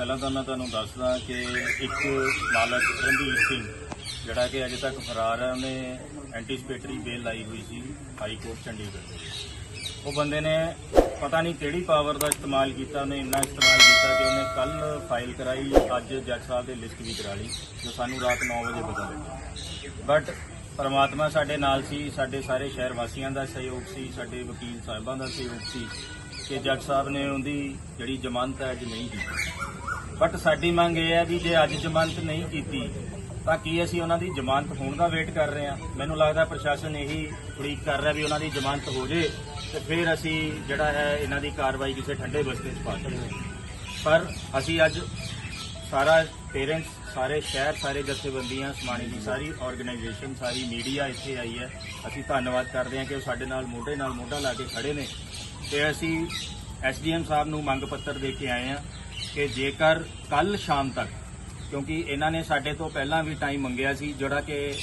ਪਹਿਲਾਂ ਤਾਂ ਮੈਂ ਤੁਹਾਨੂੰ ਦੱਸਦਾ ਕਿ ਇੱਕ ਮਾਲਕ ਰਣਧੀਰ ਸਿੰਘ, ਜਿਹੜਾ ਕਿ ਅਜੇ ਤੱਕ ਫਰਾਰ ਹੈ, ਉਹਨੇ ਐਂਟੀਸਪੇਟਰੀ ਬੇਲ ਲਾਈ ਹੋਈ ਸੀ ਹਾਈ ਕੋਰਟ ਚੰਡੀਗੜ੍ਹ ਦੇ ਉਹ ਬੰਦੇ ਨੇ ਪਤਾ ਨਹੀਂ ਕਿਹੜੀ ਪਾਵਰ ਦਾ ਇਸਤੇਮਾਲ ਕੀਤਾ, ਉਹਨੇ ਇੰਨਾ ਇਸਤੇਮਾਲ ਕੀਤਾ ਕਿ ਉਹਨੇ ਕੱਲ ਫਾਈਲ ਕਰਾਈ, ਅੱਜ ਜੱਜ ਸਾਹਿਬ ਦੇ ਲਿਸਟ ਵੀ ਕਰਾ ਲਈ, ਜੋ ਸਾਨੂੰ ਰਾਤ 9 ਵਜੇ ਪਤਾ ਲੱਗਿਆ। ਬਟ ਪਰਮਾਤਮਾ ਸਾਡੇ ਨਾਲ ਸੀ, ਸਾਡੇ ਸਾਰੇ ਸ਼ਹਿਰ ਵਾਸੀਆਂ ਦਾ ਸਹਿਯੋਗ ਸੀ, ਸਾਡੇ ਵਕੀਲ ਸਾਹਿਬਾਂ ਦਾ ਸਹਿਯੋਗ ਸੀ ਕਿ ਜੱਜ ਸਾਹਿਬ ਨੇ ਉਹਦੀ ਜਿਹੜੀ ਜ਼ਮਾਨਤ ਹੈ, ਅੱਜ ਨਹੀਂ ਕੀਤੀ। ਬਟ ਸਾਡੀ ਮੰਗ ਇਹ ਹੈ ਵੀ ਜੇ ਅੱਜ ਜ਼ਮਾਨਤ ਨਹੀਂ ਕੀਤੀ, ਤਾਂ ਕੀ ਅਸੀਂ ਉਹਨਾਂ ਦੀ ਜ਼ਮਾਨਤ ਹੋਣ ਦਾ ਵੇਟ ਕਰ ਰਹੇ ਹਾਂ? ਮੈਨੂੰ ਲੱਗਦਾ ਪ੍ਰਸ਼ਾਸਨ ਇਹੀ ਉਡੀਕ ਕਰ ਰਿਹਾ ਵੀ ਉਹਨਾਂ ਦੀ ਜ਼ਮਾਨਤ ਹੋ ਜੇ ਤੇ ਫਿਰ ਅਸੀਂ ਜਿਹੜਾ ਹੈ ਇਹਨਾਂ ਦੀ ਕਾਰਵਾਈ ਕਿਸੇ ਠੰਡੇ ਬਸਤੇ 'ਚ ਪਾ ਸਕਦੇ ਹਾਂ। ਪਰ ਅਸੀਂ ਅੱਜ ਸਾਰਾ ਪੇਰੈਂਟਸ ਸਾਰੇ ਸ਼ਹਿਰ, ਸਾਰੇ ਜਥੇਬੰਦੀਆਂ ਸਮਾਣੀ ਦੀ ਸਾਰੀ ਆਰਗੇਨਾਈਜੇਸ਼ਨ ਸਾਰੀ ਮੀਡੀਆ ਇੱਥੇ ਆਈ ਹੈ। ਅਸੀਂ ਧੰਨਵਾਦ ਕਰਦੇ ਹਾਂ ਕਿ ਉਹ ਸਾਡੇ ਨਾਲ ਮੋਢੇ ਨਾਲ ਮੋਢਾ ਲਾ ਕੇ ਖੜੇ ਨੇ। ਤੇ ਅਸੀਂ ਐਸਡੀਐਮ ਸਾਹਿਬ ਨੂੰ ਮੰਗ ਪੱਤਰ ਦੇ ਕੇ ਆਏ ਹਾਂ ਕਿ ਜੇਕਰ ਕੱਲ ਸ਼ਾਮ ਤੱਕ, ਕਿਉਂਕਿ ਇਹਨਾਂ ਨੇ ਸਾਡੇ ਤੋਂ ਪਹਿਲਾਂ ਵੀ ਟਾਈਮ ਮੰਗਿਆ ਸੀ, ਜਿਹੜਾ ਕਿ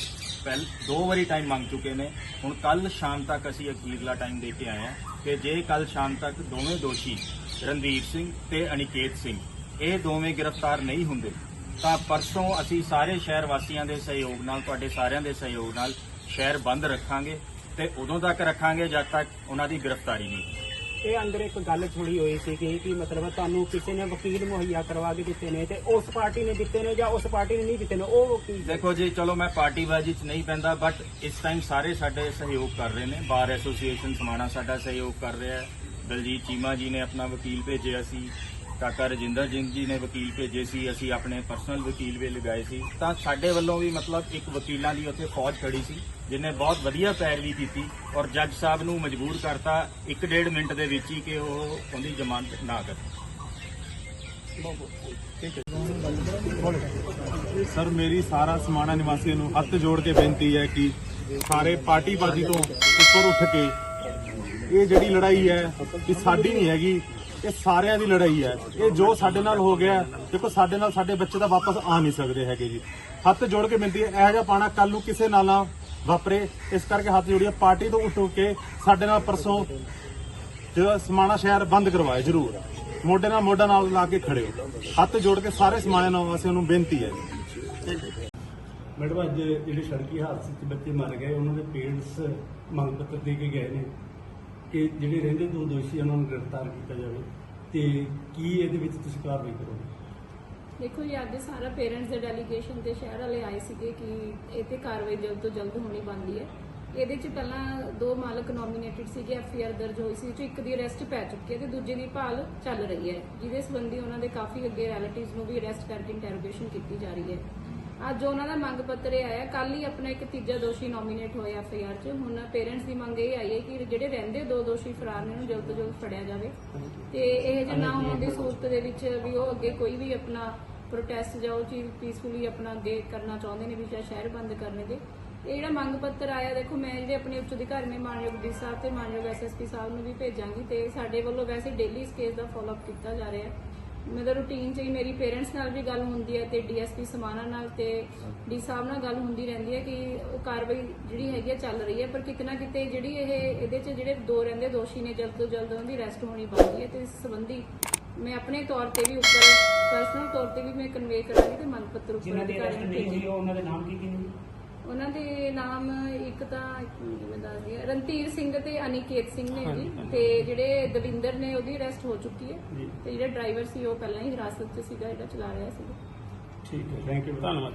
ਪਹਿਲ, ਦੋ ਵਾਰੀ ਟਾਈਮ ਮੰਗ ਚੁੱਕੇ ਨੇ। ਹੁਣ ਕੱਲ ਸ਼ਾਮ ਤੱਕ ਅਸੀਂ ਅਖੀਰਲਾ ਟਾਈਮ ਦੇ ਕੇ ਆਏ ਹਾਂ ਕਿ ਜੇ ਕੱਲ ਸ਼ਾਮ ਤੱਕ ਦੋਵੇਂ ਦੋਸ਼ੀ, ਰਣਦੀਪ ਸਿੰਘ ਤੇ ਅਨਿਕੇਤ ਸਿੰਘ, ਇਹ ਦੋਵੇਂ ਗ੍ਰਿਫਤਾਰ ਨਹੀਂ ਹੁੰਦੇ, ਤਾਂ ਪਰਸੋਂ ਅਸੀਂ ਸਾਰੇ ਸ਼ਹਿਰ ਵਾਸੀਆਂ ਦੇ ਸਹਿਯੋਗ ਨਾਲ, ਤੁਹਾਡੇ ਸਾਰਿਆਂ ਦੇ ਸਹਿਯੋਗ ਨਾਲ ਸ਼ਹਿਰ ਬੰਦ ਰੱਖਾਂਗੇ ਤੇ ਉਦੋਂ ਤੱਕ ਰੱਖਾਂਗੇ ਜਦ ਤੱਕ ਉਹਨਾਂ ਦੀ ਗ੍ਰਿਫਤਾਰੀ ਨਹੀਂ। ਇਹ ਅੰਦਰ ਇੱਕ ਗੱਲ ਥੋੜੀ ਹੋਈ ਸੀ ਕਿ ਮਤਲਬ ਤੁਹਾਨੂੰ ਕਿਸੇ ਨੇ ਵਕੀਲ ਮੁਹੱਈਆ ਕਰਵਾ ਕੇ ਦਿੱਤੇ ਨੇ ਤੇ ਉਸ ਪਾਰਟੀ ਨੇ ਦਿੱਤੇ ਨੇ ਜਾਂ ਉਸ ਪਾਰਟੀ ਨੇ ਨਹੀਂ ਦਿੱਤੇ ਨੇ, ਉਹ ਵਕੀਲ ਦੇਖੋ ਜੀ, ਚਲੋ ਮੈਂ ਪਾਰਟੀਬਾਜ਼ੀ 'ਚ ਨਹੀਂ ਪੈਂਦਾ ਬਟ ਇਸ ਟਾਈਮ ਸਾਰੇ ਸਾਡੇ ਸਹਿਯੋਗ ਕਰ ਰਹੇ ਨੇ। ਬਾਰ ਐਸੋਸੀਏਸ਼ਨ ਸਮਾਣਾ ਸਾਡਾ ਸਹਿਯੋਗ ਕਰ ਰਿਹਾ ਹੈ। ਦਲਜੀਤ ਚੀਮਾ ਜੀ ਨੇ ਆਪਣਾ ਵਕੀਲ ਭੇਜਿਆ ਸੀ। ਕਾਕਾ ਰਜਿੰਦਰ ਸਿੰਘ ਜੀ ਨੇ ਵਕੀਲ ਭੇਜੇ ਸੀ, ਅਸੀਂ ਆਪਣੇ ਪਰਸਨਲ ਵਕੀਲ ਵੀ ਲਗਾਏ ਸੀ। ਤਾਂ ਸਾਡੇ ਵੱਲੋਂ ਵੀ ਮਤਲਬ ਇੱਕ ਵਕੀਲਾਂ ਦੀ ਉੱਥੇ ਫੌਜ ਖੜੀ ਸੀ, ਜਿਨੇ ਬਹੁਤ ਵਧੀਆ ਪੈਰਵੀ ਕੀਤੀ ਔਰ ਜੱਜ ਸਾਹਿਬ ਨੂੰ ਮਜਬੂਰ ਕਰਤਾ 1.5 ਮਿੰਟ ਦੇ ਵਿੱਚ ਹੀ ਕਿ ਉਹ ਉਹਦੀ ਜ਼ਮਾਨਤ ਨਾ ਕਰੇ। ਸਰ, ਮੇਰੀ ਸਾਰਾ ਸਮਾਣਾ ਨਿਵਾਸੀਆਂ ਨੂੰ ਹੱਥ ਜੋੜ ਕੇ ਬੇਨਤੀ ਹੈ ਕਿ ਸਾਰੇ ਪਾਰਟੀਬਾਜ਼ੀ ਤੋਂ ਉੱਪਰ ਉੱਠ ਕੇ ਇਹ ਜਿਹੜੀ ਲੜਾਈ ਹੈ, ਇਹ ਸਾਡੀ ਨਹੀਂ ਹੈਗੀ। ਇਹ ਸਾਰਿਆਂ ਦੀ ਲੜਾਈ ਹੈ। ਇਹ ਜੋ ਸਾਡੇ ਨਾਲ ਹੋ ਗਿਆ, ਦੇਖੋ ਸਾਡੇ ਨਾਲ ਸਾਡੇ ਬੱਚੇ ਤਾਂ ਵਾਪਸ ਆ ਨਹੀਂ ਸਕਦੇ ਹੈਗੇ ਜੀ। ਹੱਥ ਜੋੜ ਕੇ ਬੇਨਤੀ ਹੈ, ਇਹੋ ਜਿਹਾ ਪਾਣਾ ਕੱਲ ਨੂੰ ਕਿਸੇ ਨਾਲ ਨਾ ਵਾਪਰੇ। ਇਸ ਕਰਕੇ ਹੱਥ ਜੋੜੀਏ, ਪਾਰਟੀ ਤੋਂ ਉੱਠ ਕੇ ਸਾਡੇ ਨਾਲ ਪਰਸੋਂ ਜਿਹੜਾ ਸਮਾਣਾ ਸ਼ਹਿਰ ਬੰਦ ਕਰਵਾਏ, ਜਰੂਰ। ਮੋਢੇ ਨਾਲ ਮੋਢਾ ਨਾਲ ਲਾ ਕੇ ਖੜੇ ਹੋ ਹੱਥ ਜੋੜ ਕੇ ਸਾਰੇ ਸਮਾਣਾ ਨਿਵਾਸੀਆਂ ਨੂੰ ਬੇਨਤੀ ਹੈ। ਮੈਡਮ, ਅੱਜ ਜਿਹੜੇ ਸੜਕੀ ਹਾਦਸੇ 'ਚ ਬੱਚੇ ਮਰ ਗਏ, ਉਹਨਾਂ ਦੇ ਪੇਰੈਂਟਸ ਮੰਗ ਪੱਤਰ ਦੇ ਕੇ ਗਏ ਨੇ। ਕਿ ਜਿਹੜੇ ਰਹਿੰਦੇ ਦੋ ਦੋਸ਼ੀ ਉਹਨਾਂ ਨੂੰ ਗ੍ਰਿਫਤਾਰ ਕੀਤਾ ਜਾਵੇ ਤੇ ਕੀ ਇਹਦੇ ਵਿੱਚ ਤੁਸੀਂ ਕਾਰਵਾਈ ਕਰੋਗੇ? ਦੇਖੋ ਜੀ, ਅੱਜ ਸਾਰਾ ਪੇਰੈਂਟਸ ਦੇ ਡੈਲੀਗੇਸ਼ਨ ਤੇ ਸ਼ਹਿਰ ਵਾਲੇ ਆਏ ਸੀਗੇ ਕਿ ਇਹ ਤੇ ਕਾਰਵਾਈ ਜਲਦ ਤੋਂ ਜਲਦ ਹੋਣੀ ਬਣਦੀ ਹੈ। ਇਹਦੇ ਚ ਪਹਿਲਾਂ ਦੋ ਮਾਲਕ ਨੋਮੀਨੇਟਡ ਸੀਗੇ ਐਫਆਈਆਰ ਦਰਜ ਹੋਈ ਸੀ ਜੋ ਇੱਕ ਦੀ ਅਰੈਸਟ ਪੈ ਚੁੱਕੀ ਹੈ ਤੇ ਦੂਜੇ ਦੀ ਭਾਲ ਚੱਲ ਰਹੀ ਹੈ। ਜਿਹਦੇ ਸੰਬੰਧੀ ਉਹਨਾਂ ਦੇ ਕਾਫੀ ਅੱਗੇ ਰਿਲੇਟਿਵਸ ਨੂੰ ਵੀ ਅਰੈਸਟ ਕਰਕੇ ਇੰਟਰੋਗੇਸ਼ਨ ਕੀਤੀ ਜਾ ਰਹੀ ਹੈ। ਅੱਜ ਉਹਨਾਂ ਦਾ ਮੰਗ ਪੱਤਰ ਇਹ ਆਇਆ ਕੱਲ ਹੀ ਆਪਣਾ ਇੱਕ ਤੀਜਾ ਦੋਸ਼ੀ ਨੋਮੀਨੇਟ ਹੋਇਆ ਐਫਆਈਆਰ 'ਚ। ਹੁਣ ਪੇਰੈਂਟਸ ਦੀ ਮੰਗ ਇਹ ਆਈ ਹੈ ਕਿ ਜਿਹੜੇ ਰਹਿੰਦੇ ਦੋ ਦੋਸ਼ੀ ਫਰਾਰ ਨੇ ਉਹਨੂੰ ਜਲਦ ਤੋਂ ਜਲਦ ਫੜਿਆ ਜਾਵੇ। ਤੇ ਇਹ ਜੇ ਨਾ ਹੋਣ ਦੀ ਸੂਰਤ ਦੇ ਵਿੱਚ ਵੀ ਉਹ ਅੱਗੇ ਕੋਈ ਵੀ ਆਪਣਾ ਪ੍ਰੋਟੈਸਟ ਜਾਂ ਉਹ ਚੀਜ਼ ਪੀਸਫੁਲੀ ਆਪਣਾ ਅੱਗੇ ਕਰਨਾ ਚਾਹੁੰਦੇ ਨੇ ਵੀ ਜਾਂ ਸ਼ਹਿਰ ਬੰਦ ਕਰਨਗੇ। ਇਹ ਜਿਹੜਾ ਮੰਗ ਪੱਤਰ ਆਇਆ ਦੇਖੋ ਮੈਂ ਜਿਹੜੇ ਆਪਣੇ ਉੱਚ ਅਧਿਕਾਰੀ ਨੇ ਮਾਨਯੋਗ ਡੀ ਸਾਹਿਬ ਤੇ ਮਾਨਯੋਗ ਐਸਐਸਪੀ ਸਾਹਿਬ ਨੂੰ ਵੀ ਭੇਜਾਂਗੀ ਤੇ ਸਾਡੇ ਵੱਲੋਂ ਵੈਸੇ ਡੇਲੀ ਇਸ ਕੇਸ ਦਾ ਫਾਲੋਅਪ ਕੀਤਾ ਜਾ ਰਿਹਾ ਹੈ। ਮੇਰਾ ਰੂਟੀਨ ਚ ਹੀ ਮੇਰੀ ਪੇਰੈਂਟਸ ਨਾਲ ਵੀ ਗੱਲ ਹੁੰਦੀ ਹੈ ਤੇ ਡੀਐਸਪੀ ਸਮਾਨਾ ਨਾਲ ਤੇ ਡੀ ਸਾਹਿਬ ਨਾਲ ਗੱਲ ਹੁੰਦੀ ਰਹਿੰਦੀ ਹੈ ਕਿ ਉਹ ਕਾਰਵਾਈ ਜਿਹੜੀ ਹੈਗੀ ਹੈ ਚੱਲ ਰਹੀ ਹੈ ਪਰ ਕਿਤੇ ਨਾ ਕਿਤੇ ਜਿਹੜੀ ਇਹ ਇਹਦੇ ਚ ਜਿਹੜੇ ਦੋ ਰਹਿੰਦੇ ਦੋਸ਼ੀ ਨੇ ਜਲਦ ਤੋਂ ਜਲਦ ਉਹਨਾਂ ਦੀ ਅਰੈਸਟ ਹੋਣੀ ਬਣਦੀ ਹੈ ਤੇ ਇਸ ਸੰਬੰਧੀ ਮੈਂ ਆਪਣੇ ਤੌਰ ਤੇ ਵੀ ਉੱਪਰ ਪਰਸਨਲ ਤੌਰ ਤੇ ਵੀ ਮੈਂ ਕਨਵੇ ਕਰਾਂਗੀ ਤੇ ਮੰਗ ਪੱਤਰ ਉੱਪਰ ਜਿਨ੍ਹਾਂ ਦੇ ਅਰੈਸਟ ਨਹੀਂ। ਹੋਈ ਉਹਨਾਂ ਦੇ ਨਾਮ ਕੀ ਕੀ ਨੇ ਉਹਨਾਂ ਦੇ ਨਾਮ ਇੱਕ ਤਾਂ ਮੈਂ ਦੱਸਦੀ ਹਾਂ ਰਣਧੀਰ ਸਿੰਘ ਤੇ ਅਨਿਕੇਤ ਸਿੰਘ ਨੇ ਜੀ। ਤੇ ਜਿਹੜੇ ਦਵਿੰਦਰ ਨੇ ਉਹਦੀ ਅਰੈਸਟ ਹੋ ਚੁੱਕੀ ਹੈ। ਤੇ ਜਿਹੜਾ ਡਰਾਈਵਰ ਸੀ ਉਹ ਪਹਿਲਾਂ ਹੀ ਹਿਰਾਸਤ 'ਚ ਸੀਗਾ ਜਿਹੜਾ ਚਲਾ ਰਿਹਾ ਸੀ। ਠੀਕ ਹੈ। ਥੈਂਕ ਯੂ ਧੰਨਵਾਦ।